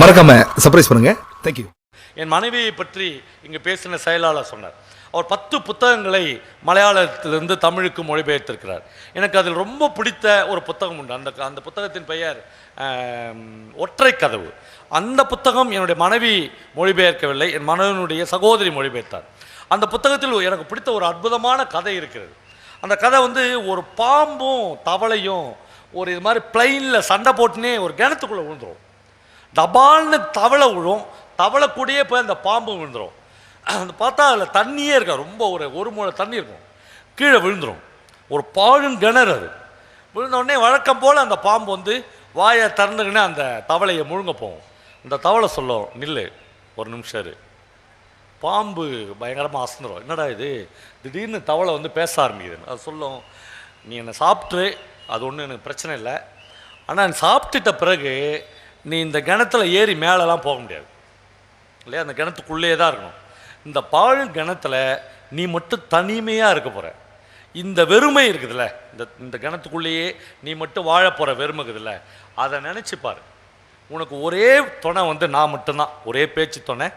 மறக்காம சர்ப்ரைஸ் பண்ணுங்க. தேங்க்யூ என் மனைவியை பற்றி இங்கே பேசின செயலாளர் சொன்னார். அவர் பத்து புத்தகங்களை மலையாளத்திலிருந்து தமிழுக்கு மொழிபெயர்த்திருக்கிறார். எனக்கு அதில் ரொம்ப பிடித்த ஒரு புத்தகம் உண்டு. அந்த அந்த புத்தகத்தின் பெயர் ஒற்றை கதவு. அந்த புத்தகம் என்னுடைய மனைவி மொழிபெயர்க்கவில்லை என் மனைவியினுடைய சகோதரி மொழிபெயர்த்தார். அந்த புத்தகத்தில் எனக்கு பிடித்த ஒரு அற்புதமான கதை இருக்கிறது. அந்த கதை வந்து ஒரு பாம்பும் தவளையும் ஒரு இது மாதிரி பிளெயினில் சண்டை போட்டுனே ஒரு கிணத்துக்குள்ளே விழுந்துரும். தபால்னு தவளை விழும் தவளை கூடயே போய் அந்த பாம்பு விழுந்துடும் அந்த பார்த்தா அதில் தண்ணியே இருக்கா ரொம்ப ஒரு ஒரு மூளை தண்ணி இருக்கும். கீழே விழுந்துடும் ஒரு பாழும் கிணறு அது. விழுந்தோடனே வழக்கம் போல் அந்த பாம்பு வந்து வாயை திறந்துக்கினே அந்த தவளையை முழுங்க போகும். அந்த தவளை சொல்லும் நில்லு ஒரு நிமிஷம் இரு. பாம்பு பயங்கரமாக அசந்துரும். என்னடா இது? திடீர்னு தவளை வந்து பேச ஆரம்பிக்குது அது சொல்லும் நீ என்னை சாப்பிட்ரு அது ஒன்றும் எனக்கு பிரச்சனை இல்லை. ஆனால் சாப்பிட்டுட்ட பிறகு நீ இந்த கிணத்துல ஏறி மேலெலாம் போக முடியாது. இல்லையா? அந்த கிணத்துக்குள்ளேயே தான் இருக்கணும். இந்த பாழ் கிணத்துல நீ மட்டும் தனிமையாக இருக்க போகிற இந்த வெறுமை இருக்குதுல்ல இந்த இந்த கிணத்துக்குள்ளேயே நீ மட்டும் வாழ போகிற வெறுமை இருக்குதுல்ல அதை நினச்சி பாரு. உனக்கு ஒரே துணை வந்து நான் மட்டும்தான். ஒரே பேச்சு துணை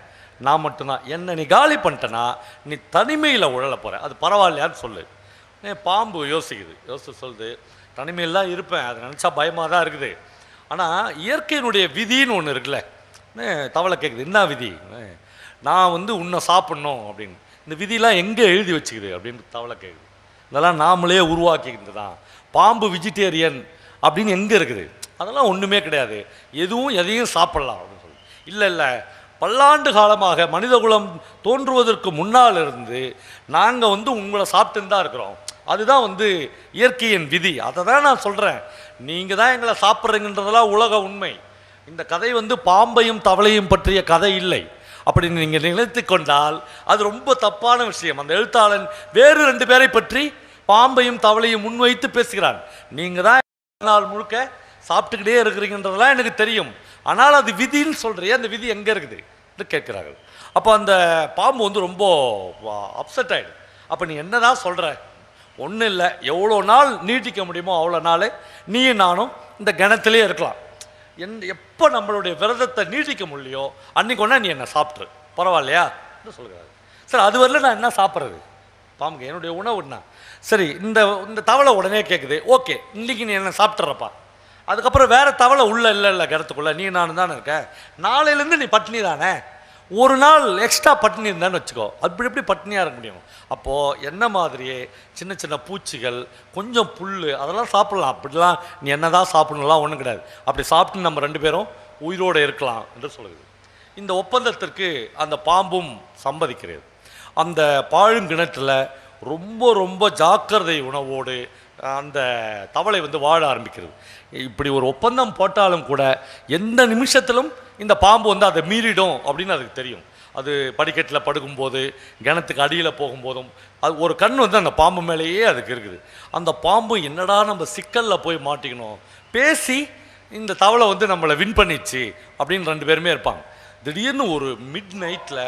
நான் மட்டும்தான். என்னை நீ காலி பண்ணிட்டனா நீ தனிமையில் உழல போகிற அது பரவாயில்லையான்னு சொல்லு. பாம்பு யோசிக்குது. யோசிச்சு சொல்லுது தனிமையில் தான் இருப்பேன். அதை நினச்சா பயமாக தான் இருக்குது. ஆனால் இயற்கையினுடைய விதின்னு ஒன்று இருக்குல்ல. தவளை கேட்குது என்ன விதி? நான் வந்து உன்னை சாப்பிட்ணும் அப்படின்னு. இந்த விதிலாம் எங்கே எழுதி வச்சுக்குது அப்படின்னு தவளை கேட்குது இதெல்லாம் நாமளே உருவாக்கிக்கிட்டு தான் பாம்பு வெஜிடேரியன் அப்படின்னு எங்கே இருக்குது? அதெல்லாம் ஒன்றுமே கிடையாது. எதுவும் எதையும் சாப்பிடலாம் அப்படின்னு சொல்லி. இல்லை இல்லை. பல்லாண்டு காலமாக மனிதகுலம் தோன்றுவதற்கு முன்னால் இருந்து நாங்கள் வந்து உங்களை சாப்பிட்டுன்னு தான் இருக்கிறோம். அதுதான் வந்து இயற்கையின் விதி. அதை தான் நான் சொல்கிறேன் நீங்கள் தான் எங்களை சாப்பிட்றீங்கன்றதெல்லாம் உலக உண்மை. இந்த கதை வந்து பாம்பையும் தவளையும் பற்றிய கதை இல்லை. அப்படின்னு நீங்கள் நினைத்து கொண்டால் அது ரொம்ப தப்பான விஷயம். அந்த எழுத்தாளன் வேறு ரெண்டு பேரை பற்றி பாம்பையும் தவளையும் முன்வைத்து பேசுகிறான். நீங்கள் தான் நாள் முழுக்க சாப்பிட்டுக்கிட்டே இருக்கிறீங்கன்றதெல்லாம் எனக்கு தெரியும். ஆனால் அது விதின்னு சொல்கிறியே அந்த விதி எங்கே இருக்குது என்று கேட்கிறார்கள். அப்போ அந்த பாம்பு வந்து ரொம்ப அப்செட் ஆகிடும் அப்போ நீ என்னதான் சொல்கிற ஒன்றும் இல்லை. எவ்வளோ நாள் நீட்டிக்க முடியுமோ அவ்வளோ நாள் நீயும் நானும் இந்த கிணத்துலேயே இருக்கலாம். என் எப்போ நம்மளுடைய விரதத்தை நீட்டிக்க முடியலையோ அன்றைக்கு ஒன்றா நீ என்ன சாப்பிட்ரு. பரவாயில்லையா? என்று சொல்கிறாரு. சார் அது வரல நான் என்ன சாப்பிட்றது? பாம்புக்கு என்னுடைய உணவு என்ன? சரி இந்த இந்த தவளை உடனே கேட்குது ஓகே இன்றைக்கி நீ என்ன சாப்பிட்றப்பா? அதுக்கப்புறம் வேறு தவளை உள்ளே இல்லை இல்லை கிணத்துக்குள்ளே நீ நானும் தானே இருக்க? நாளையிலேருந்து நீ பட்டினி தானே? ஒரு நாள் எக்ஸ்ட்ரா பட்டினி இருந்தான்னு வச்சுக்கோ. அப்படி எப்படி பட்டினியாக இருக்க முடியும்? அப்போது என்ன மாதிரியே சின்ன சின்ன பூச்சிகள் கொஞ்சம் புல் அதெல்லாம் சாப்பிடலாம். அப்படிலாம் நீ என்னதான் சாப்பிடணும்லாம் ஒன்றும் கிடையாது. அப்படி சாப்பிட்டு நம்ம ரெண்டு பேரும் உயிரோடு இருக்கலாம் என்று சொல்லுது இந்த ஒப்பந்தத்திற்கு அந்த பாம்பும் சம்மதிக்கிறது. அந்த பாழுங்கிணற்றில் ரொம்ப ரொம்ப ஜாக்கிரதை உணவோடு அந்த தவளை வந்து வாழ ஆரம்பிக்கிறது. இப்படி ஒரு ஒப்பந்தம் போட்டாலும் கூட எந்த நிமிஷத்திலும் இந்த பாம்பு வந்து அதை மீறிடும் அப்படின்னு அதுக்கு தெரியும். அது படிக்கட்டில் படுக்கும்போது கிணத்துக்கு அடியில் போகும்போதும் அது ஒரு கண் வந்து அந்த பாம்பு மேலேயே அதுக்கு இருக்குது. அந்த பாம்பு என்னடா நம்ம சிக்கலில் போய் மாட்டிக்கணும்? பேசி இந்த தவளை வந்து நம்மளை வின் பண்ணிச்சு அப்படின்னு ரெண்டு பேருமே இருப்பாங்க. திடீர்னு ஒரு மிட் நைட்டில்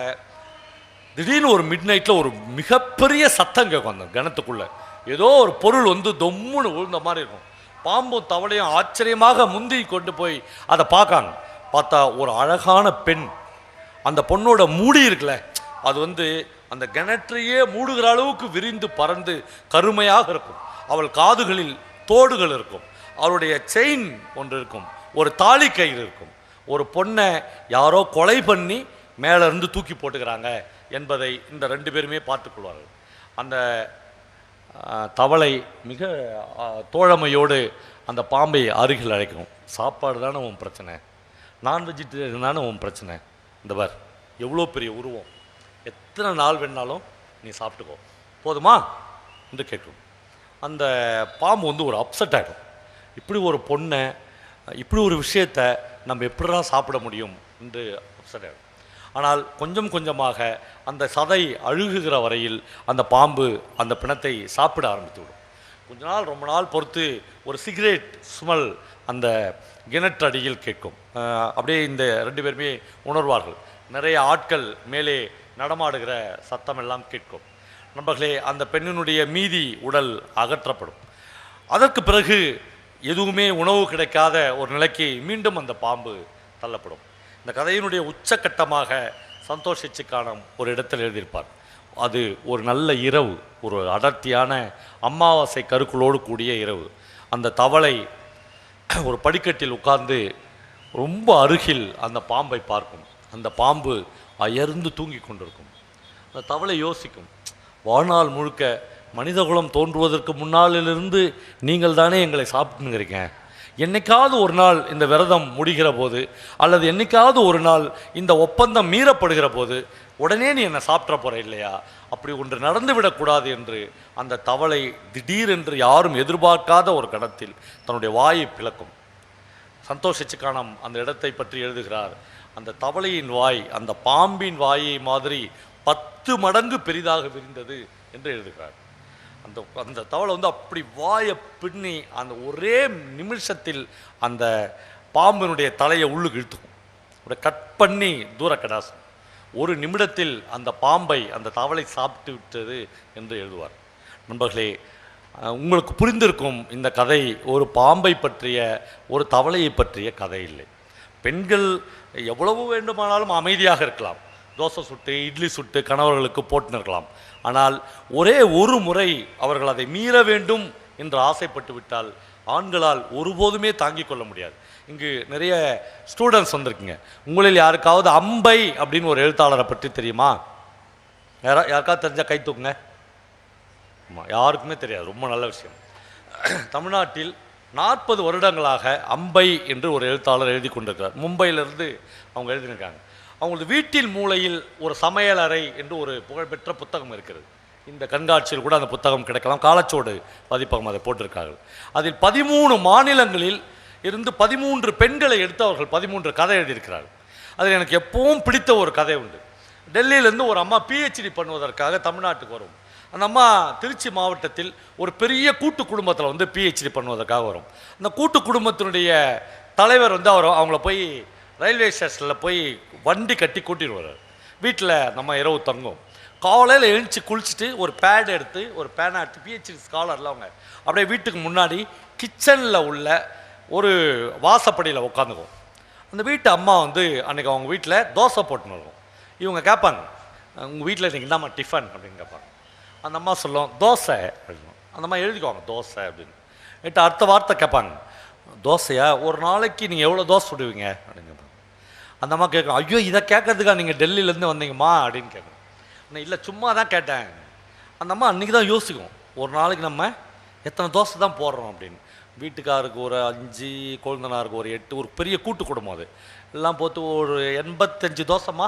திடீர்னு ஒரு மிட் நைட்டில் ஒரு மிகப்பெரிய சத்தம் கேட்கும் அந்த கிணத்துக்குள்ளே. ஏதோ ஒரு பொருள் வந்து தொம்முன்னு விழுந்த மாதிரி இருக்கும். பாம்பும் தவளையும் ஆச்சரியமாக முந்தி கொண்டு போய் அதை பார்க்காங்க. பார்த்தா ஒரு அழகான பெண். அந்த பொண்ணோட மூடி இருக்குல்ல அது வந்து அந்த கிணற்றையே மூடுகிற அளவுக்கு விரிந்து பறந்து கருமையாக இருக்கும். அவள் காதுகளில் தோடுகள் இருக்கும். அவளுடைய செயின் ஒன்று இருக்கும். ஒரு தாலி கயிறு இருக்கும். ஒரு பொண்ணை யாரோ கொலை பண்ணி மேலே இருந்து தூக்கி போட்டுக்கிறாங்க என்பதை இந்த ரெண்டு பேருமே பார்த்துக்கொள்வார்கள் அந்த தவளை மிக தோழமையோடு அந்த பாம்பை அருகில் அழைக்கும். சாப்பாடு தானே உன் பிரச்சனை? நான் வெஜிடேரியனான உன் பிரச்சனை. இந்த பார் எவ்வளோ பெரிய உருவம். எத்தனை நாள் வேணாலும் நீ சாப்பிட்டுக்கோ. போதுமா? என்று கேட்கும். அந்த பாம்பு வந்து ஒரு அப்செட் ஆகிடும் இப்படி ஒரு பொண்ணை இப்படி ஒரு விஷயத்தை நம்ம எப்படிடா சாப்பிட முடியும்? என்று அப்செட் ஆகிடும் ஆனால் கொஞ்சம் கொஞ்சமாக அந்த சதை அழுகுகிற வரையில் அந்த பாம்பு அந்த பிணத்தை சாப்பிட ஆரம்பித்து விடும். கொஞ்ச நாள் ரொம்ப நாள் பொறுத்து ஒரு சிகரெட் ஸ்மெல் அந்த கிணற்றடியில் கேட்கும். அப்படியே இந்த ரெண்டு பேருமே உணர்வார்கள். நிறைய ஆட்கள் மேலே நடமாடுகிற சத்தம் எல்லாம் கேட்கும். நண்பர்களே அந்த பெண்ணினுடைய மீதி உடல் அகற்றப்படும். அதற்கு பிறகு எதுவுமே உணவு கிடைக்காத ஒரு நிலைக்கு மீண்டும் அந்த பாம்பு தள்ளப்படும். இந்த கதையினுடைய உச்சக்கட்டமாக சந்தோஷிச்சு காணும் ஒரு இடத்தில் எழுதியிருப்பார். அது ஒரு நல்ல இரவு ஒரு அடர்த்தியான அமாவாசை கருக்களோடு கூடிய இரவு. அந்த தவளை ஒரு படிக்கட்டில் உட்கார்ந்து ரொம்ப அருகில் அந்த பாம்பை பார்க்கும். அந்த பாம்பு அயர்ந்து தூங்கி கொண்டிருக்கும். அந்த தவளை யோசிக்கும். வாழ்நாள் முழுக்க மனிதகுலம் தோன்றுவதற்கு முன்னாலிலிருந்து நீங்கள் தானே எங்களை சாப்பிட்டுங்கிறீங்க என்னைக்காவது ஒரு நாள் இந்த விரதம் முடிகிற போது அல்லது என்னைக்காவது ஒரு நாள் இந்த ஒப்பந்தம் மீறப்படுகிற போது உடனே நீ என்னை சாப்பிட்ற போற இல்லையா? அப்படி ஒன்று நடந்து விடக்கூடாது என்று அந்த தவளை திடீரென்று யாரும் எதிர்பார்க்காத ஒரு கணத்தில் தன்னுடைய வாயை பிளக்கும். சந்தோஷிச்சு காணம் அந்த இடத்தை பற்றி எழுதுகிறார். அந்த தவளையின் வாய் அந்த பாம்பின் வாயை மாதிரி பத்து மடங்கு பெரிதாக விரிந்தது என்று எழுதுகிறார். அந்த அந்த தவளை வந்து அப்படி வாயை பின்னி அந்த ஒரே நிமிஷத்தில் அந்த பாம்பினுடைய தலையை உள்ளுக்கு இழுத்துக்கும். கட் பண்ணி தூர கடாசம் ஒரு நிமிடத்தில் அந்த பாம்பை அந்த தவளை சாப்பிட்டு விட்டது என்று எழுதுவார். நண்பர்களே உங்களுக்கு புரிந்திருக்கும் இந்த கதை ஒரு பாம்பை பற்றிய ஒரு தவளையை பற்றிய கதை இல்லை. பெண்கள் எவ்வளவு வேண்டுமானாலும் அமைதியாக இருக்கலாம். தோசை சுட்டு இட்லி சுட்டு கணவர்களுக்கு போட்டுன்னு இருக்கலாம். ஆனால் ஒரே ஒரு முறை அவர்கள் அதை மீற வேண்டும் என்று ஆசைப்பட்டு விட்டால் ஆண்களால் ஒருபோதுமே தாங்கிக் கொள்ள முடியாது. இங்கு நிறைய ஸ்டூடெண்ட்ஸ் வந்திருக்குங்க. உங்களில் யாருக்காவது அம்பை அப்படின்னு ஒரு எழுத்தாளரை பற்றி தெரியுமா? யாரா யாருக்காவது தெரிஞ்சால் கை தூக்குங்க. ஆமாம் யாருக்குமே தெரியாது. ரொம்ப நல்ல விஷயம். தமிழ்நாட்டில் நாற்பது வருடங்களாக அம்பை என்று ஒரு எழுத்தாளர் எழுதி கொண்டிருக்கிறார். மும்பையிலிருந்து அவங்க எழுதியிருக்காங்க. அவங்களது வீட்டில் மூலையில் ஒரு சமையலறை என்று ஒரு புகழ்பெற்ற புத்தகம் இருக்கிறது. இந்த கண்காட்சியில் கூட அந்த புத்தகம் கிடைக்கலாம். காலச்சோடு பதிப்பகம் அதை போட்டிருக்கார்கள். அதில் பதிமூணு மாநிலங்களில் இருந்து பதிமூன்று பெண்களை எடுத்து அவர்கள் பதிமூன்று கதை எழுதியிருக்கிறார்கள். அதில் எனக்கு எப்பவும் பிடித்த ஒரு கதை உண்டு. டெல்லியிலேருந்து ஒரு அம்மா பிஹெச்டி பண்ணுவதற்காக தமிழ்நாட்டுக்கு வரும். அந்த அம்மா திருச்சி மாவட்டத்தில் ஒரு பெரிய கூட்டு குடும்பத்தில் வந்து பிஹெச்டி பண்ணுவதற்காக வரும். அந்த கூட்டு குடும்பத்தினுடைய தலைவர் வந்து அவர் அவங்கள போய் ரயில்வே ஸ்டேஷனில் போய் வண்டி கட்டி கூட்டிட்டு வர்றார். வீட்டில் நம்ம இரவு தங்கும் காலையில் எழுந்துச்சு குளிச்சுட்டு ஒரு பேட் எடுத்து ஒரு பேனை எடுத்து பிஹெச்டி ஸ்காலரில் அவங்க அப்படியே வீட்டுக்கு முன்னாடி கிச்சனில் உள்ள ஒரு வாசப்படியில் உட்காந்துக்கும் அந்த வீட்டு அம்மா வந்து அன்றைக்கி அவங்க வீட்டில் தோசை போட்டுன்னு இருக்கும் இவங்க கேட்பாங்க உங்கள் வீட்டில் இன்றைக்கி என்னம்மா டிஃபன் அப்படின்னு கேட்பாங்க அந்த அம்மா சொல்லும் தோசை அப்படின்னு. அந்த அம்மா எழுதிக்குவாங்க தோசை அப்படின்னு. எட்டு அடுத்த வார்த்தை கேட்பாங்க தோசையா? ஒரு நாளைக்கு நீங்கள் எவ்வளோ தோசை சுடுவீங்க? அப்படின்னு கேட்பாங்க அந்த அம்மா கேட்கும் ஐயோ இதை கேட்கறதுக்கா நீங்கள் டெல்லியிலேருந்து வந்தீங்கம்மா? அப்படின்னு கேட்கும். நான் இல்லை சும்மா தான் கேட்டேன். அந்த அம்மா அன்றைக்கி தான் யோசிக்கும் ஒரு நாளைக்கு நம்ம எத்தனை தோசை தான் போடுறோம் அப்படின்னு. வீட்டுக்காருக்கு ஒரு அஞ்சு கொழுந்தனாருக்கு ஒரு எட்டு ஒரு பெரிய கூட்டு குடும்பம் அது. எல்லாம் போட்டு ஒரு எண்பத்தஞ்சு தோசைம்மா.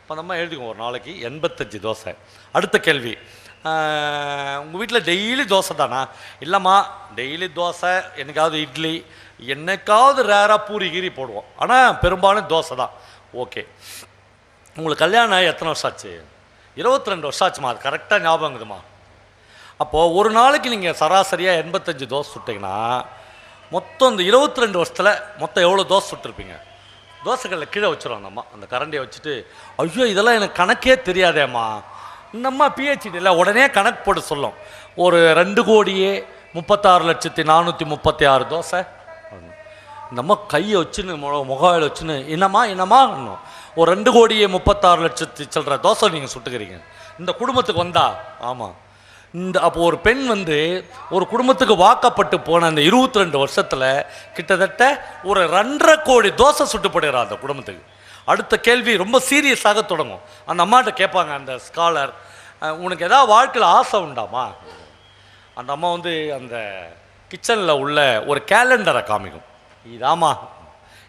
அப்போ நம்ம எழுதிக்குவோம் ஒரு நாளைக்கு எண்பத்தஞ்சு தோசை. அடுத்த கேள்வி. உங்கள் வீட்டில் டெய்லி தோசை தானா? இல்லைம்மா டெய்லி தோசை என்னைக்காவது இட்லி என்னைக்காவது ரேராக பூரி கீரி போடுவோம். ஆனால் பெரும்பாலும் தோசை தான். ஓகே. உங்களுக்கு கல்யாணம் எத்தனை வருஷம் ஆச்சு? இருபத்தி ரெண்டு வருஷம் ஆச்சுமா அது கரெக்டாக ஞாபகங்குதுமா அப்போது ஒரு நாளைக்கு நீங்கள் சராசரியாக எண்பத்தஞ்சு தோசை சுட்டிங்கன்னா மொத்தம் இந்த இருபத்தி ரெண்டு வருஷத்தில் மொத்தம் எவ்வளோ தோசை சுட்டிருப்பீங்க? தோசைகளில் கீழே வச்சுருவோம் நம்ம. அந்த கரண்டியை வச்சுட்டு ஐயோ இதெல்லாம் எனக்கு கணக்கே தெரியாதேம்மா. நம்ம பிஹெச்டியில் உடனே கணக்கு போட்டு சொல்லும். ஒரு ரெண்டு கோடியே முப்பத்தாறு லட்சத்தி நானூற்றி முப்பத்தி ஆறு தோசை. நம்ம கையை வச்சுன்னு மொ- முகாயில் வச்சுன்னு என்னம்மா என்னம்மா? இன்னும் ஒரு ரெண்டு கோடியே முப்பத்தாறு லட்சத்தி சில்லற தோசை நீங்கள் சுட்டுக்கிறீங்க. இந்த குடும்பத்துக்கு வந்தா? ஆமாம் இந்த அப்போ ஒரு பெண் வந்து ஒரு குடும்பத்துக்கு வாக்கப்பட்டு போன அந்த இருபத்தி ரெண்டு வருஷத்தில் கிட்டத்தட்ட ஒரு ரெண்டரை கோடி தோசை சுட்டுப்படுகிறார் அந்த குடும்பத்துக்கு. அடுத்த கேள்வி ரொம்ப சீரியஸாக தொடங்கும். அந்த அம்மாட்ட கேட்பாங்க அந்த ஸ்காலர் உனக்கு எதாவது வாழ்க்கையில் ஆசை உண்டாமா? அந்த அம்மா வந்து அந்த கிச்சனில் உள்ள ஒரு கேலண்டரை காமிக்கும். இதாம்மா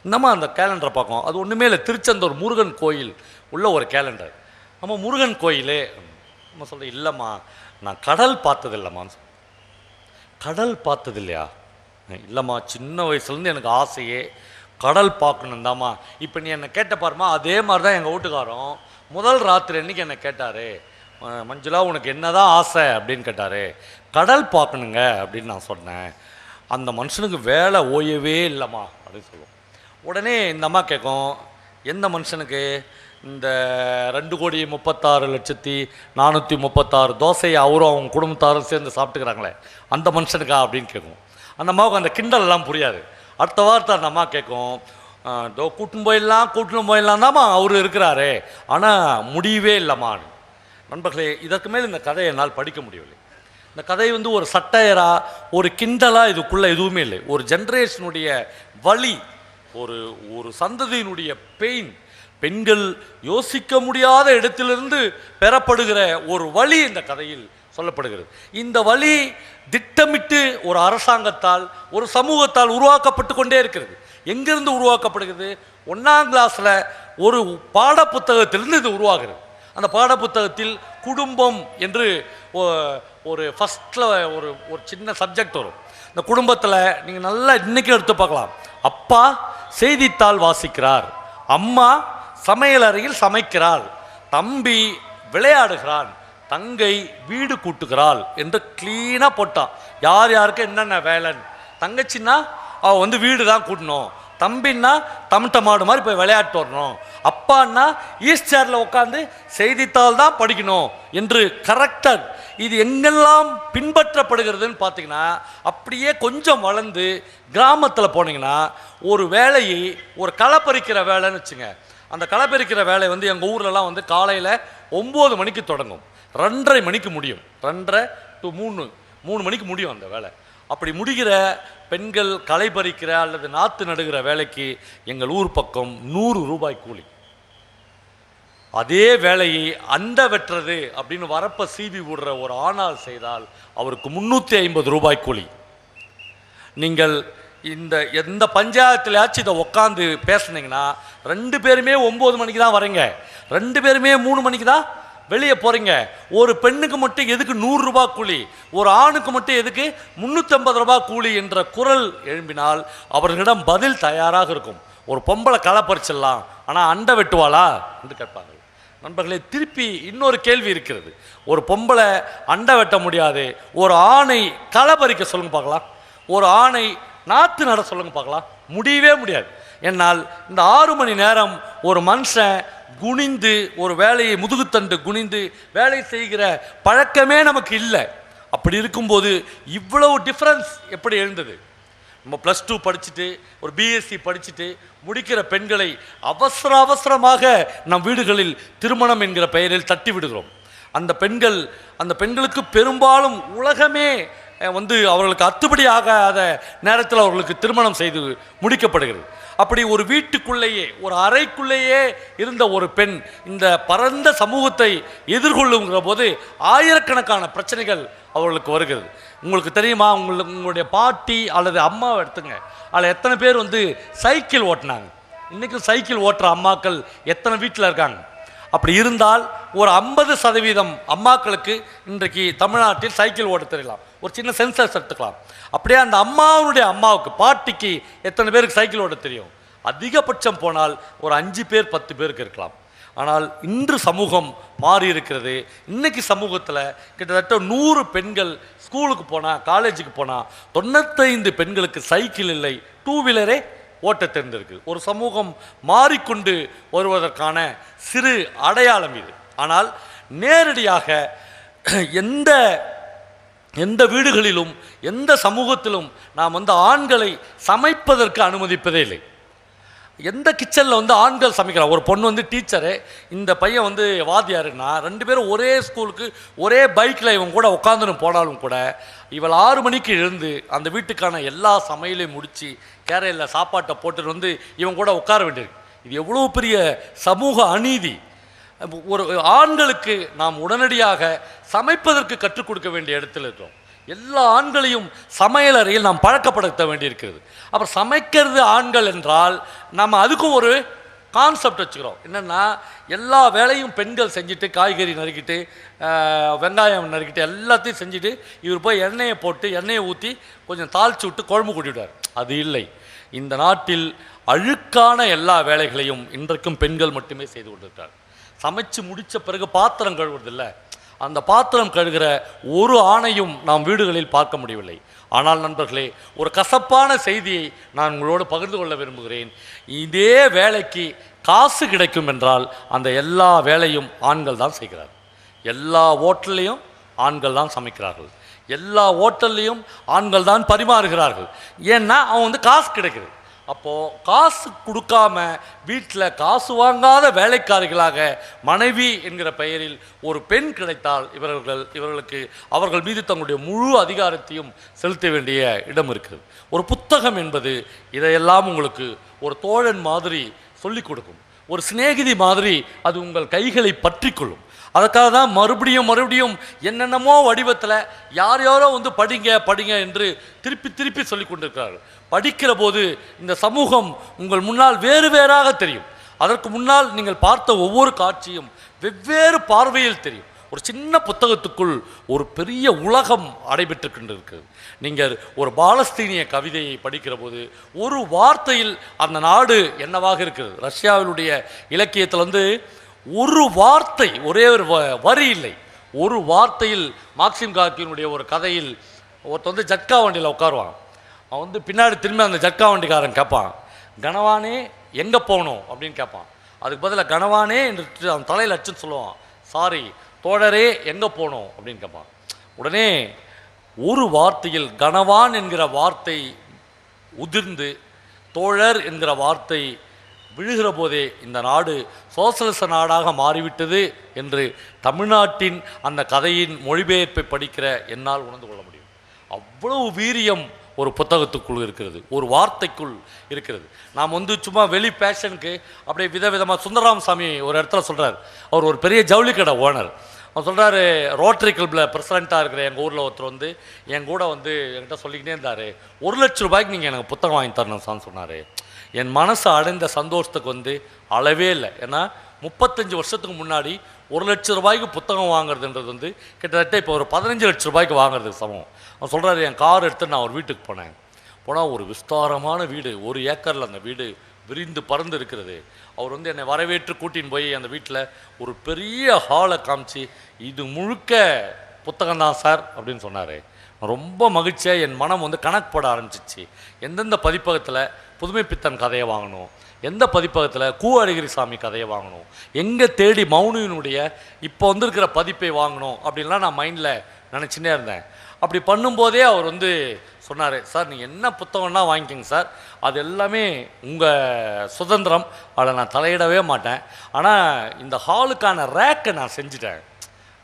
இந்தம்மா அந்த கேலண்டரை பார்க்கும் அது ஒன்றுமே இல்லை திருச்செந்தூர் முருகன் கோயில் உள்ள ஒரு கேலண்டர் நம்ம முருகன் கோயிலே? நம்ம சொல்ல இல்லைம்மா நான் கடல் பார்த்ததில்லம்மா கடல் பார்த்ததில்லையா? இல்லைம்மா சின்ன வயசுலேருந்து எனக்கு ஆசையே கடல் பார்க்கணும் தாம்மா இப்போ நீ என்னை கேட்ட பாருமா அதே மாதிரி தான் எங்கள் வீட்டுக்காரரும் முதல் ராத்திரி அன்னைக்கு என்னை கேட்டார் மஞ்சுளா உனக்கு என்னதான் ஆசை? அப்படின்னு கேட்டார். கடல் பார்க்கணுங்க அப்படின்னு நான் சொன்னேன். அந்த மனுஷனுக்கு வேலை ஓயவே இல்லைம்மா அப்படின்னு சொல்லுவோம். உடனே இந்த அம்மா கேட்கும் எந்த மனுஷனுக்கு? இந்த ரெண்டு கோடி முப்பத்தாறு லட்சத்தி நானூற்றி முப்பத்தாறு தோசையை அவரும் அவங்க குடும்பத்தாரும் சேர்ந்து சாப்பிட்டுக்கிறாங்களே அந்த மனுஷனுக்கா அப்படின்னு கேட்கும். அந்த அம்மாவுக்கு அந்த கிண்டல்லாம் புரியாது. அடுத்த வாரத்தை அந்த அம்மா கேட்கும் இதோ கூட்டின்னு போயிடலாம் கூட்டின்னு போயிடலாம் தாம்மா அவர் இருக்கிறாரே. ஆனால் முடியவே இல்லைம்மான்னு நண்பர்களே இதற்கு மேல் இந்த கதையை என்னால் படிக்க முடியவில்லை. இந்த கதை வந்து ஒரு சட்டையரா ஒரு கிண்டலாக இதுக்குள்ளே எதுவுமே இல்லை. ஒரு ஜென்ரேஷனுடைய வழி ஒரு ஒரு சந்ததியினுடைய பெயின் பெண்கள் யோசிக்க முடியாத இடத்திலிருந்து பெறப்படுகிற ஒரு வழி இந்த கதையில் சொல்லப்படுகிறது. இந்த வழி திட்டமிட்டு ஒரு அரசாங்கத்தால் ஒரு சமூகத்தால் உருவாக்கப்பட்டு கொண்டே இருக்கிறது. எங்கிருந்து உருவாக்கப்படுகிறது? ஒன்றாம் கிளாஸில் ஒரு பாடப்புத்தகத்திலிருந்து இது உருவாகிறது. அந்த பாடப்புத்தகத்தில் குடும்பம் என்று ஒரு ஃபஸ்ட்டில் ஒரு ஒரு சின்ன சப்ஜெக்ட் வரும். இந்த குடும்பத்தில் நீங்கள் நல்லா இன்னைக்கு எடுத்து பார்க்கலாம். அப்பா செய்தித்தாள் வாசிக்கிறார். அம்மா சமையலறையில் சமைக்கிறாள். தம்பி விளையாடுகிறான். தங்கை வீடு கூட்டுகிறாள் என்று க்ளீனாக போட்டான் யார் யாருக்கு என்னென்ன வேலைன்னு? தங்கச்சின்னா அவள் வந்து வீடு தான் கூட்டணும். தம்பின்னா தமட்ட மாடு மாதிரி போய் விளையாட்டு வரணும். அப்பான்னா ஈஸ்ட் சேரில் உட்காந்து செய்தித்தாள் தான் படிக்கணும் என்று கரெக்டாக இது எங்கெல்லாம் பின்பற்றப்படுகிறதுன்னு பார்த்தீங்கன்னா அப்படியே கொஞ்சம் வளர்ந்து கிராமத்தில் போனீங்கன்னா ஒரு வேலையை ஒரு களை பறிக்கிற வேலைன்னு வச்சுங்க. அந்த களை பறிக்கிற வேலை வந்து எங்கள் ஊர்லலாம் வந்து காலையில் ஒம்பது மணிக்கு தொடங்கும். ரெண்டரை மணிக்கு முடியும். ரெண்டரை டு மூணு மூணு மணிக்கு முடியும் அந்த வேலை. அப்படி முடிகிற பெண்கள் களை பறிக்கிற அல்லது நாற்று நடுகிற வேலைக்கு எங்கள் ஊர் பக்கம் நூறு ரூபாய் கூலி. அதே வேலையை அண்ட வெட்டுறது அப்படின்னு வரப்ப சீவி விடுற ஒரு ஆணால் செய்தால் அவருக்கு முந்நூற்றி ஐம்பது ரூபாய் கூலி. நீங்கள் இந்த எந்த பஞ்சாயத்துலயாச்சும் இதை உட்காந்து பேசுனீங்கன்னா ரெண்டு பேருமே ஒம்பது மணிக்கு தான் வரீங்க. ரெண்டு பேருமே மூணு மணிக்கு தான் வெளியே போகிறீங்க ஒரு பெண்ணுக்கு மட்டும் எதுக்கு நூறுரூபா கூலி? ஒரு ஆணுக்கு மட்டும் எதுக்கு முந்நூற்றம்பது ரூபாய் கூலி என்ற குரல் எழும்பினால் அவர்களிடம் பதில் தயாராக இருக்கும். ஒரு பொம்பளை களை பறிச்சிடலாம் ஆனால் அண்டை வெட்டுவாளா? என்று கேட்பாங்க நண்பர்களே திருப்பி இன்னொரு கேள்வி இருக்கிறது. ஒரு பொம்பளை அண்டை வெட்ட முடியாது. ஒரு ஆணை களை பறிக்க சொல்லுங்க பார்க்கலாம். ஒரு ஆணை நாற்று நட சொல்லுங்க பார்க்கலாம். முடியவே முடியாது. என்னால் இந்த ஆறு மணி நேரம் ஒரு மனுஷன் குனிந்து ஒரு வேலையை முதுகுத்தண்டு குனிந்து வேலை செய்கிற பழக்கமே நமக்கு இல்லை. அப்படி இருக்கும்போது இவ்வளவு டிஃப்ரென்ஸ் எப்படி எழுந்தது? நம்ம ப்ளஸ் டூ படிச்சுட்டு ஒரு பிஎஸ்சி படிச்சுட்டு முடிக்கிற பெண்களை அவசர அவசரமாக நம் வீடுகளில் திருமணம் என்கிற பெயரில் தட்டி விடுகிறோம். அந்த பெண்கள் அந்த பெண்களுக்கு பெரும்பாலும் உலகமே வந்து அவர்களுக்கு அத்துப்படி ஆகாத நேரத்தில் அவர்களுக்கு திருமணம் செய்து முடிக்கப்படுகிறது. அப்படி ஒரு வீட்டுக்குள்ளேயே ஒரு அறைக்குள்ளேயே இருந்த ஒரு பெண் இந்த பரந்த சமூகத்தை எதிர்கொள்ளுங்கிற போது ஆயிரக்கணக்கான பிரச்சனைகள் அவர்களுக்கு வருகிறது. உங்களுக்கு தெரியுமா? உங்களுக்கு உங்களுடைய பாட்டி அல்லது அம்மாவை எடுத்துங்க. அதில் எத்தனை பேர் வந்து சைக்கிள் ஓட்டினாங்க. இன்றைக்கும் சைக்கிள் ஓட்டுற அம்மாக்கள் எத்தனை வீட்டில் இருக்காங்க? அப்படி இருந்தால் ஒரு ஐம்பது சதவீதம் அம்மாக்களுக்கு இன்றைக்கு தமிழ்நாட்டில் சைக்கிள் ஓட்ட தெரியலாம். ஒரு சின்ன சென்சஸ் எடுத்துக்கலாம். அப்படியே அந்த அம்மாவுடைய அம்மாவுக்கு பாட்டிக்கு எத்தனை பேருக்கு சைக்கிள் ஓட்ட தெரியும்? அதிகபட்சம் போனால் ஒரு அஞ்சு பேர் பத்து பேருக்கு இருக்கலாம். ஆனால் இன்று சமூகம் மாறி இருக்கிறது. இன்னைக்கு சமூகத்தில் கிட்டத்தட்ட நூறு பெண்கள் ஸ்கூலுக்கு போனால் காலேஜுக்கு போனால் தொண்ணூத்தைந்து பெண்களுக்கு சைக்கிள் இல்லை டூ வீலரே ஓட்ட தெரிந்திருக்கு ஒரு சமூகம் மாறிக்கொண்டு வருவதற்கான சிறு அடையாளம் இது. ஆனால் நேரடியாக எந்த எந்த வீடுகளிலும் எந்த சமூகத்திலும் நாம் வந்து ஆண்களை சமைப்பதற்கு அனுமதிப்பதே இல்லை. எந்த கிச்சனில் வந்து ஆண்கள் சமைக்கிறான் ஒரு பொண்ணு வந்து டீச்சரு இந்த பையன் வந்து வாதியாருன்னா ரெண்டு பேரும் ஒரே ஸ்கூலுக்கு ஒரே பைக்கில் இவன் கூட உட்காந்துன்னு போனாலும் கூட இவள் ஆறு மணிக்கு எழுந்து அந்த வீட்டுக்கான எல்லா சமையலையும் முடித்து கேரையில் சாப்பாட்டை போட்டுட்டு வந்து இவன் கூட உட்கார வேண்டியிருக்கு. இது எவ்வளோ பெரிய சமூக அநீதி. ஒரு ஆண்களுக்கு நாம் உடனடியாக சமைப்பதற்கு கற்றுக் கொடுக்க வேண்டிய இடத்துல இருக்கிறோம் எல்லா ஆண்களையும் சமையலறையில் நாம் பழக்கப்படுத்த வேண்டியிருக்கிறது. அப்புறம் சமைக்கிறது ஆண்கள் என்றால் நம்ம அதுக்கும் ஒரு கான்செப்ட் வச்சுக்கிறோம். என்னென்னா எல்லா வேலையும் பெண்கள் செஞ்சுட்டு காய்கறி நறுக்கிட்டு வெங்காயம் நறுக்கிட்டு எல்லாத்தையும் செஞ்சுட்டு இவர் போய் எண்ணெயை போட்டு எண்ணெயை ஊற்றி கொஞ்சம் தாளிச்சு விட்டு குழம்பு கூட்டிவிடுவார். அது இல்லை. இந்த நாட்டில் அழுக்கான எல்லா வேலைகளையும் இன்றைக்கும் பெண்கள் மட்டுமே செய்து கொண்டிருக்கிறார் சமைச்சு முடித்த பிறகு பாத்திரம் கழுவுறதில்ல. அந்த பாத்திரம் கழுகிற ஒரு ஆணையும் நாம் வீடுகளில் பார்க்க முடியவில்லை. ஆனால் நண்பர்களே ஒரு கசப்பான செய்தியை நான் உங்களோடு பகிர்ந்து கொள்ள விரும்புகிறேன். இதே வேலைக்கு காசு கிடைக்கும் என்றால் அந்த எல்லா வேலையும் ஆண்கள் தான் செய்கிறார் எல்லா ஓட்டல்லையும் ஆண்கள் தான் சமைக்கிறார்கள். எல்லா ஓட்டல்லையும் ஆண்கள் தான் பரிமாறுகிறார்கள். ஏன்னா அவன் வந்து காசு கிடைக்குது அப்போது காசு கொடுக்காம வீட்டில் காசு வாங்காத வேலைக்காரிகளாக மனைவி என்கிற பெயரில் ஒரு பெண் கிடைத்தால் இவர்கள் இவர்களுக்கு அவர்கள் மீது தங்களுடைய முழு அதிகாரத்தையும் செலுத்த வேண்டிய இடம் இருக்குது. ஒரு புத்தகம் என்பது இதையெல்லாம் உங்களுக்கு ஒரு தோழன் மாதிரி சொல்லிக் கொடுக்கும். ஒரு சிநேகிதி மாதிரி அது உங்கள் கைகளை பற்றிக்கொள்ளும் அதுக்காக தான் மறுபடியும் மறுபடியும் என்னென்னமோ வடிவத்தில் யார் யாரோ வந்து படிங்க படிங்க என்று திருப்பி திருப்பி சொல்லி கொண்டிருக்கிறார்கள். படிக்கிற போது இந்த சமூகம் உங்கள் முன்னால் வேறு வேறாக தெரியும். அதற்கு முன்னால் நீங்கள் பார்த்த ஒவ்வொரு காட்சியும் வெவ்வேறு பார்வையில் தெரியும். ஒரு சின்ன புத்தகத்துக்குள் ஒரு பெரிய உலகம் அடைபெற்று கொண்டிருக்கிறது நீங்கள் ஒரு பாலஸ்தீனிய கவிதையை படிக்கிற போது ஒரு வார்த்தையில் அந்த நாடு என்னவாக இருக்கிறது? ரஷ்யாவினுடைய இலக்கியத்தில் வந்து ஒரு வார்த்தை ஒரே ஒரு வ- வரி இல்லை. ஒரு வார்த்தையில் மார்க்சிம் கார்கினுடைய ஒரு கதையில் ஒருத்தர் வந்து ஜட்கா வண்டியில் உட்காருவான். அவன் வந்து பின்னாடி திரும்பி அந்த ஜட்கா வண்டிக்காரன் கேட்பான். கனவானே எங்கே போகணும் அப்படின்னு கேட்பான். அதுக்கு பதிலாக கனவானே என்று அவன் தலையில் அச்சுன்னு சொல்லுவான். சாரி தோழரே எங்கே போகணும் அப்படின்னு கேட்பான். உடனே ஒரு வார்த்தையில் கனவான் என்கிற வார்த்தை உதிர்ந்து தோழர் என்கிற வார்த்தை விழுகிற போதே இந்த நாடு சோசலிச நாடாக மாறிவிட்டது என்று தமிழ்நாட்டின் அந்த கதையின் மொழிபெயர்ப்பை படிக்கிற என்னால் உணர்ந்து கொள்ள முடியும். அவ்வளவு வீரியம் ஒரு புத்தகத்துக்குள் இருக்கிறது ஒரு வார்த்தைக்குள் இருக்கிறது. நாம் வந்து சும்மா வெளி பேஷனுக்கு அப்படியே விதவிதமாக சுந்தரராமசாமி ஒரு இடத்துல சொல்கிறார் அவர் ஒரு பெரிய ஜவுளி கடை ஓனர் அவர் சொல்கிறாரு ரோட்டரி கிளப்பில் பிரசிடண்ட்டாக இருக்கிற எங்கள் ஊரில் ஒருத்தர் வந்து என் கூட வந்து என்கிட்ட சொல்லிக்கிட்டே இருந்தார். ஒரு லட்ச ரூபாய்க்கு நீங்கள் எனக்கு புத்தகம் வாங்கி தரணும் சார்னு சொன்னார். என் மனசு அடைந்த சந்தோஷத்துக்கு வந்து அளவே இல்லை. ஏன்னா முப்பத்தஞ்சு வருஷத்துக்கு முன்னாடி ஒரு லட்ச ரூபாய்க்கு புத்தகம் வாங்குறதுன்றது வந்து கிட்டத்தட்ட இப்போ ஒரு பதினஞ்சு லட்ச ரூபாய்க்கு வாங்குறதுக்கு சமம். அவன் சொல்கிறாரு என் கார் எடுத்து நான் ஒரு வீட்டுக்கு போனேன். போனால் ஒரு விஸ்தாரமான வீடு ஒரு ஏக்கரில் அந்த வீடு விரிந்து பறந்து இருக்கிறது. அவர் வந்து என்னை வரவேற்று கூட்டின்னு போய் அந்த வீட்டில் ஒரு பெரிய ஹாலை காமிச்சு இது முழுக்க புத்தகம் தான் சார் அப்படின்னு சொன்னார். ரொம்ப மகிழ்ச்சியாக என் மனம் வந்து கணக்கு போட ஆரம்பிச்சிச்சு. எந்தெந்த பதிப்பகத்தில் புதுமை பித்தன் கதையை வாங்கணும்? எந்த பதிப்பகத்தில் கூ அழகிரி சாமி கதையை வாங்கணும்? எங்கே தேடி மௌனியினுடைய இப்போ வந்திருக்கிற பதிப்பை வாங்கணும் அப்படின்லாம் நான் மைண்டில் நினச்சினே இருந்தேன். அப்படி பண்ணும்போதே அவர் வந்து சொன்னார் சார் நீங்கள் என்ன புத்தகம்னா வாங்கிக்கோங்க சார். அது எல்லாமே உங்கள் சுதந்திரம். அதில் நான் தலையிடவே மாட்டேன். ஆனால் இந்த ஹாலுக்கான ரேக்கை நான் செஞ்சுட்டேன்.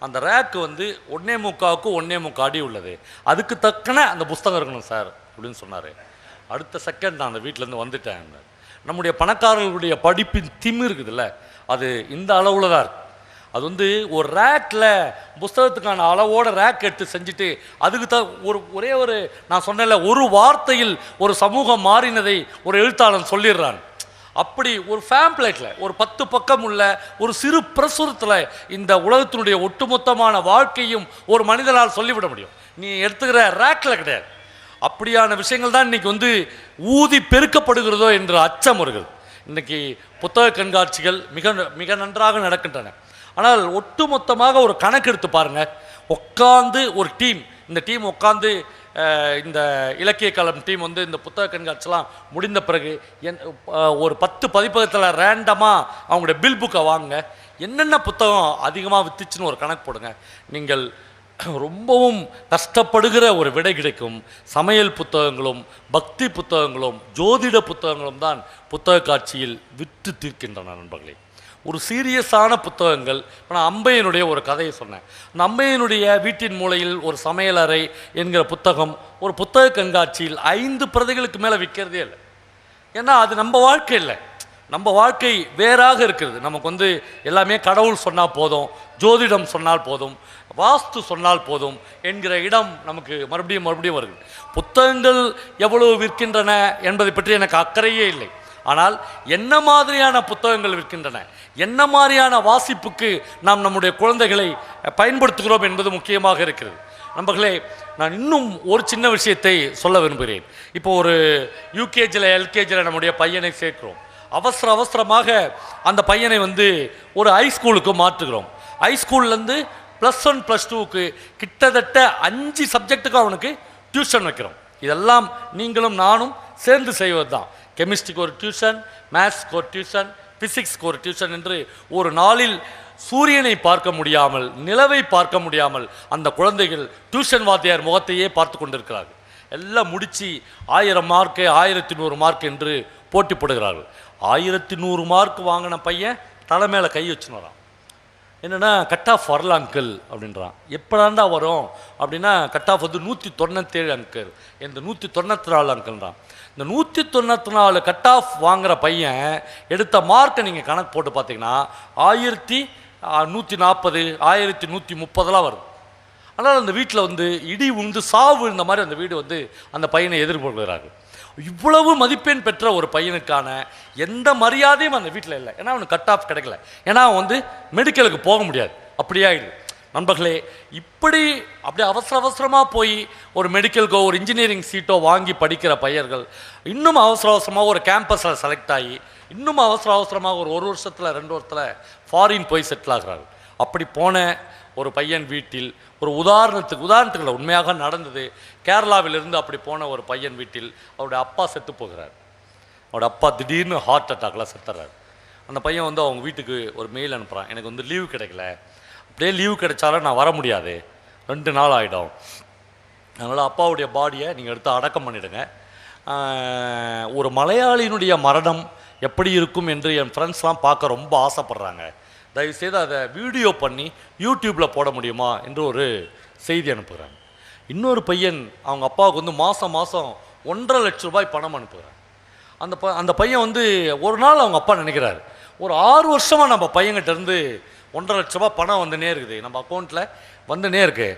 அந்த ரேக்கு வந்து ஒன்னே முக்காவுக்கு ஒன்னே முக்கா அடி உள்ளது. அதுக்கு தக்கன அந்த புஸ்தகம் இருக்கணும் சார் அப்படின்னு சொன்னார். அடுத்த செகண்ட் நான் அந்த வீட்டிலேருந்து வந்துட்டேன். நம்முடைய பணக்காரர்களுடைய படிப்பின் திம் இருக்குதுல்ல அது இந்த அளவில் தான் இருக்கு. அது வந்து ஒரு ரேக்கில் புஸ்தகத்துக்கான அளவோட ரேக் எடுத்து செஞ்சுட்டு அதுக்கு தான் ஒரு ஒரே ஒரு நான் சொன்னேன்ல ஒரு வார்த்தையில் ஒரு சமூகம் மாறினதை ஒரு எழுத்தாளன் சொல்லிடுறான். அப்படி ஒரு ஃபேம்ப்ளேட்டில் ஒரு பத்து பக்கம் உள்ள ஒரு சிறு பிரசுரத்தில் இந்த உலகத்தினுடைய ஒட்டுமொத்தமான வாழ்க்கையும் ஒரு மனிதனால் சொல்லிவிட முடியும். நீ எடுத்துக்கிற ரேக்கில் கிடையாது. அப்படியான விஷயங்கள் தான் இன்றைக்கி வந்து ஊதி பெருக்கப்படுகிறதோ என்ற அச்சம் வருகிறது. இன்றைக்கி புத்தக கண்காட்சிகள் மிக மிக நன்றாக நடக்கின்றன. ஆனால் ஒட்டுமொத்தமாக ஒரு கணக்கு எடுத்து பாருங்கள் உட்காந்து ஒரு டீம் இந்த டீம் உட்காந்து இந்த இலக்கிய காலம் டீம் வந்து இந்த புத்தக கண்காட்சிலாம் முடிந்த பிறகு என் ஒரு பத்து பதிப்பகத்தில் ரேண்டமாக அவங்களுடைய பில் புக்கை வாங்க என்னென்ன புத்தகம் அதிகமாக வித்துச்சுன்னு ஒரு கணக்கு போடுங்க. நீங்கள் ரொம்பவும் கஷ்டப்படுகிற ஒரு விடை கிடைக்கும். சமையல் புத்தகங்களும் பக்தி புத்தகங்களும் ஜோதிட புத்தகங்களும் தான் புத்தக காட்சியில் விற்று தீர்க்கின்றன நண்பர்களே. ஒரு சீரியஸான புத்தகங்கள். இப்போ நான் அம்பையனுடைய ஒரு கதையை சொன்னேன். அந்த அம்பையனுடைய வீட்டின் மூலையில் ஒரு சமையலறை என்கிற புத்தகம் ஒரு புத்தக கண்காட்சியில் ஐந்து பிரதிகளுக்கு மேலே விற்கிறதே இல்லை. ஏன்னா அது நம்ம வாழ்க்கை இல்லை. நம்ம வாழ்க்கை வேறாக இருக்கிறது நமக்கு வந்து எல்லாமே கடவுள் சொன்னால் போதும் ஜோதிடம் சொன்னால் போதும் வாஸ்து சொன்னால் போதும் என்கிற இடம் நமக்கு மறுபடியும் மறுபடியும் வருது. புத்தகங்கள் எவ்வளவு விற்கின்றன என்பதை பற்றி எனக்கு அக்கறையே இல்லை. ஆனால் என்ன மாதிரியான புத்தகங்கள் விற்கின்றன என்ன மாதிரியான வாசிப்புக்கு நாம் நம்முடைய குழந்தைகளை பயன்படுத்துகிறோம் என்பது முக்கியமாக இருக்கிறது. நண்பர்களே நான் இன்னும் ஒரு சின்ன விஷயத்தை சொல்ல விரும்புகிறேன். இப்போ ஒரு யூகேஜியில் எல்கேஜியில் நம்முடைய பையனை சேர்க்கிறோம். அவசர அவசரமாக அந்த பையனை வந்து ஒரு ஹைஸ்கூலுக்கு மாற்றுகிறோம். ஹைஸ்கூல்லேருந்து ப்ளஸ் ஒன் ப்ளஸ் டூவுக்கு கிட்டத்தட்ட அஞ்சு சப்ஜெக்ட்டுக்கு அவனுக்கு டியூஷன் வைக்கிறோம். இதெல்லாம் நீங்களும் நானும் சேர்ந்து செய்வது தான் கெமிஸ்ட்ரிக்கு ஒரு டியூஷன் மேத்ஸ்க்கு ஒரு டியூஷன் ஃபிசிக்ஸ்க்கு ஒரு டியூஷன் என்று ஒரு நாளில் சூரியனை பார்க்க முடியாமல் நிலவை பார்க்க முடியாமல் அந்த குழந்தைகள் டியூஷன் வாத்தியார் முகத்தையே பார்த்து கொண்டிருக்கிறார்கள். எல்லாம் முடித்து ஆயிரம் மார்க்கு ஆயிரத்தி நூறு மார்க் என்று போட்டி போடுகிறார்கள் ஆயிரத்தி நூறு மார்க் வாங்கின பையன் தலை மேலே கை வச்சுன்னு வரான். என்னென்னா கட் ஆஃப் வரல அங்கிள் அப்படின்றான். எப்படாண்டா வரும்? அப்படின்னா கட் ஆஃப் வந்து நூற்றி தொண்ணூத்தேழு அங்கிள் இந்த நூற்றி தொண்ணூற்றி நாலு அங்கிள்ன்றான் இந்த நூற்றி தொண்ணூற்றி நாலு கட் ஆஃப் வாங்குகிற பையன் எடுத்த மார்க்கை நீங்கள் கணக்கு போட்டு பார்த்தீங்கன்னா ஆயிரத்தி நூற்றி நாற்பது ஆயிரத்தி நூற்றி முப்பதெல்லாம் வரும். ஆனால் அந்த வீட்டில் வந்து இடி உண்டு சாவு இந்த மாதிரி அந்த வீடு வந்து அந்த பையனை எதிர்கொள்கிறார்கள். இவ்வளவு மதிப்பெண் பெற்ற ஒரு பையனுக்கான எந்த மரியாதையும் அந்த வீட்டில் இல்லை. ஏன்னா அவனுக்கு கட் ஆஃப் கிடைக்கல. ஏன்னா அவன் வந்து மெடிக்கலுக்கு போக முடியாது. அப்படியே ஆகிடுது நண்பர்களே இப்படி அப்படியே அவசர அவசரமாக போய் ஒரு மெடிக்கலுக்கோ ஒரு இன்ஜினியரிங் சீட்டோ வாங்கி படிக்கிற பையர்கள் இன்னும் அவசர அவசரமாக ஒரு கேம்பஸில் செலக்ட் ஆகி இன்னும் அவசர அவசரமாக ஒரு ஒரு வருஷத்தில் ரெண்டு வருஷத்தில் ஃபாரின் போய் செட்டில் ஆகிறார்கள் அப்படி போன ஒரு பையன் வீட்டில் ஒரு உதாரணத்துக்கு உதாரணத்துக்கு இல்லை, உண்மையாக நடந்தது. கேரளாவிலிருந்து அப்படி போன ஒரு பையன் வீட்டில் அவருடைய அப்பா செத்து போகிறார். அவரோட அப்பா திடீர்னு ஹார்ட் அட்டாக்லாம் செத்துறாரு. அந்த பையன் வந்து அவங்க வீட்டுக்கு ஒரு மெயில் அனுப்புகிறான் எனக்கு வந்து லீவு கிடைக்கல. அப்படியே லீவு கிடைச்சாலும் நான் வர முடியாது. ரெண்டு நாள் ஆகிடும் அதனால் அப்பாவுடைய பாடியை நீங்கள் எடுத்து அடக்கம் பண்ணிடுங்க. ஒரு மலையாளியினுடைய மரணம் எப்படி இருக்கும் என்று என் ஃப்ரெண்ட்ஸ்லாம் பார்க்க ரொம்ப ஆசைப்பட்றாங்க. தயவுசெய்து அதை வீடியோ பண்ணி யூடியூப்பில் போட முடியுமா என்று ஒரு செய்தி அனுப்புகிறாங்க இன்னொரு பையன் அவங்க அப்பாவுக்கு வந்து மாதம் மாதம் ஒன்றரை லட்ச ரூபாய் பணம் அனுப்புகிறான் அந்த ப அந்த பையன் வந்து ஒரு நாள் அவங்க அப்பா நினைக்கிறாரு. ஒரு ஆறு வருஷமாக நம்ம பையன்கிட்டேருந்து ஒன்றரை லட்ச ரூபாய் பணம் வந்துனே இருக்குது. நம்ம அக்கௌண்ட்டில் வந்துனே இருக்குது